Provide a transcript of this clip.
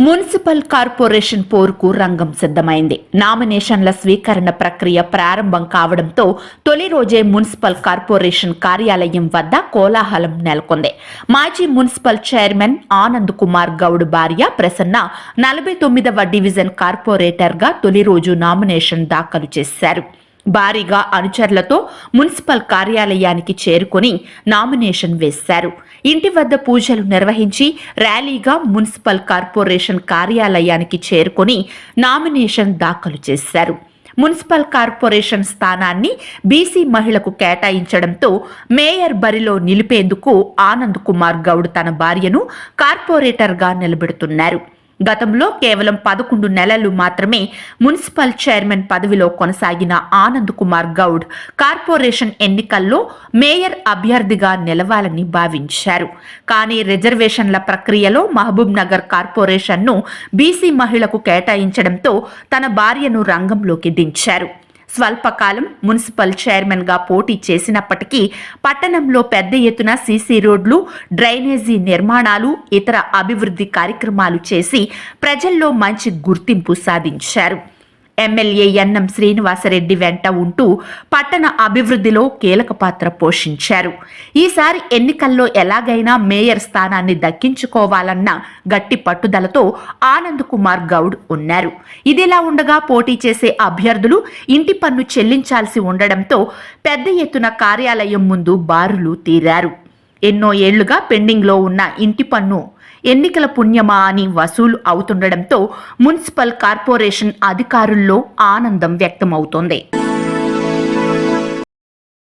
Municipal corporation పోరుకు రంగం సిద్ధమైంది. నామినేషన్ల స్వీకరణ ప్రక్రియ ప్రారంభం కావడంతో తొలి రోజే మున్సిపల్ కార్పొరేషన్ కార్యాలయం వద్ద కోలాహలం నెలకొంది. మాజీ మున్సిపల్ చైర్మన్ ఆనంద్ కుమార్ గౌడ్ భార్య ప్రసన్న నలభై తొమ్మిదవ డివిజన్ కార్పొరేటర్గా తొలి రోజు నామినేషన్ దాఖలు చేశారు. భారీగా అనుచరులతో మున్సిపల్ కార్యాలయానికి చేరుకొని నామినేషన్ వేశారు. ఇంటి వద్ద పూజలు నిర్వహించి ర్యాలీగా మున్సిపల్ కార్పొరేషన్ కార్యాలయానికి చేరుకొని నామినేషన్ దాఖలు చేశారు. మున్సిపల్ కార్పొరేషన్ స్థానాన్ని బీసీ మహిళకు కేటాయించడంతో మేయర్ బరిలో నిలిపేందుకు ఆనంద్ కుమార్ గౌడ్ తన భార్యను కార్పొరేటర్గా నిలబెడుతున్నారు. గతంలో కేవలం పదకొండు నెలలు మాత్రమే మున్సిపల్ చైర్మన్ పదవిలో కొనసాగిన ఆనంద్ కుమార్ గౌడ్ కార్పొరేషన్ ఎన్నికల్లో మేయర్ అభ్యర్థిగా నిలవాలని భావించారు. కానీ రిజర్వేషన్ల ప్రక్రియలో మహబూబ్ నగర్ కార్పొరేషన్ను బీసీ మహిళకు కేటాయించడంతో తన భార్యను రంగంలోకి దించారు. స్వల్పకాలం మున్సిపల్ చైర్మన్గా పోటీ చేసినప్పటికీ పట్టణంలో పెద్ద ఎత్తున సీసీ రోడ్లు డ్రైనేజీ నిర్మాణాలు ఇతర అభివృద్ధి కార్యక్రమాలు చేసి ప్రజల్లో మంచి గుర్తింపు సాధించారు. ఎమ్మెల్యే ఎన్ఎం శ్రీనివాసరెడ్డి వెంట ఉంటూ పట్టణ అభివృద్ధిలో కీలక పాత్ర పోషించారు. ఈసారి ఎన్నికల్లో ఎలాగైనా మేయర్ స్థానాన్ని దక్కించుకోవాలన్న గట్టి పట్టుదలతో ఆనంద్ కుమార్ గౌడ్ ఉన్నారు. ఇదిలా ఉండగా పోటీ చేసే అభ్యర్థులు ఇంటి పన్ను చెల్లించాల్సి ఉండడంతో పెద్ద ఎత్తున కార్యాలయం ముందు బారులు తీరారు. ఎన్నో ఏళ్ళుగా పెండింగ్లో ఉన్న ఇంటి పన్ను ఎన్నికల పుణ్యమా అని వసూలు అవుతుండడంతో మున్సిపల్ కార్పొరేషన్ అధికారుల్లో ఆనందం వ్యక్తమవుతోంది.